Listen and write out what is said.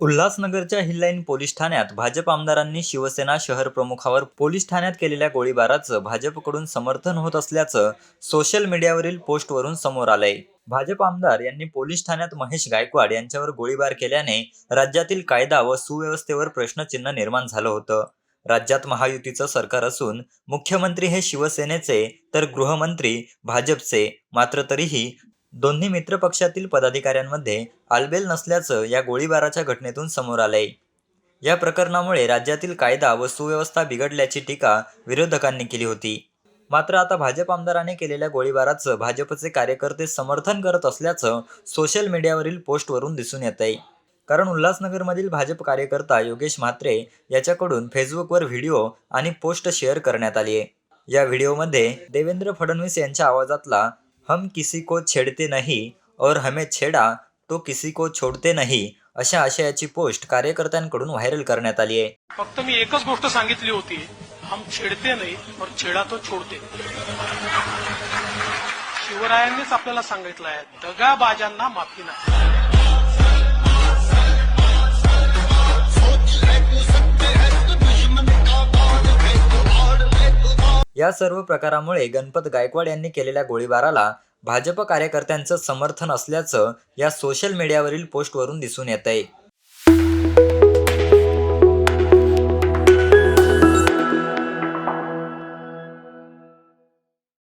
उल्हासनगरच्या हिल्लाईन पोलीस ठाण्यात भाजप आमदारांनी शिवसेना शहर प्रमुखावर पोलीस ठाण्यात केलेल्या गोळीबाराचं भाजपकडून समर्थन होत असल्याचं सोशल मीडियावरील पोस्टवरून समोर आलंय. भाजप आमदार यांनी पोलीस ठाण्यात महेश गायकवाड यांच्यावर गोळीबार केल्याने राज्यातील कायदा व सुव्यवस्थेवर प्रश्नचिन्ह निर्माण झालं होतं. राज्यात महायुतीचं सरकार असून मुख्यमंत्री हे शिवसेनेचे तर गृहमंत्री भाजपचे मात्र तरीही दोन्ही मित्रपक्षातील पदाधिकाऱ्यांमध्ये आलबेल नसल्याचं या गोळीबाराच्या घटनेतून समोर आलंय. या प्रकरणामुळे राज्यातील कायदा व सुव्यवस्था बिघडल्याची टीका विरोधकांनी केली होती. मात्र आता भाजप आमदाराने केलेल्या गोळीबाराचं भाजपचे कार्यकर्ते समर्थन करत असल्याचं सोशल मीडियावरील पोस्टवरून दिसून येत आहे कारण उल्हासनगरमधील भाजप कार्यकर्ता योगेश म्हात्रे याच्याकडून फेसबुकवर व्हिडिओ आणि पोस्ट शेअर करण्यात आली आहे या व्हिडिओमध्ये देवेंद्र फडणवीस यांच्या आवाजातला हम किसी को छेडते नाही और हमें छेडा तो किसी को छोडते नाही अशा आशयाची पोस्ट कार्यकर्त्यांकडून व्हायरल करण्यात आली आहे. फक्त मी एकच गोष्ट सांगितली होती हम छेडते नाही और छेडा तो छोडते शिवरायांनीच आपल्याला सांगितलं आहे दगाबाजांना माफी नाही. या सर्व प्रकारामुळे गणपत गायकवाड यांनी केलेल्या गोळीबाराला भाजप कार्यकर्त्यांचं समर्थन असल्याचं या सोशल मीडियावरील पोस्टवरून दिसून येत आहे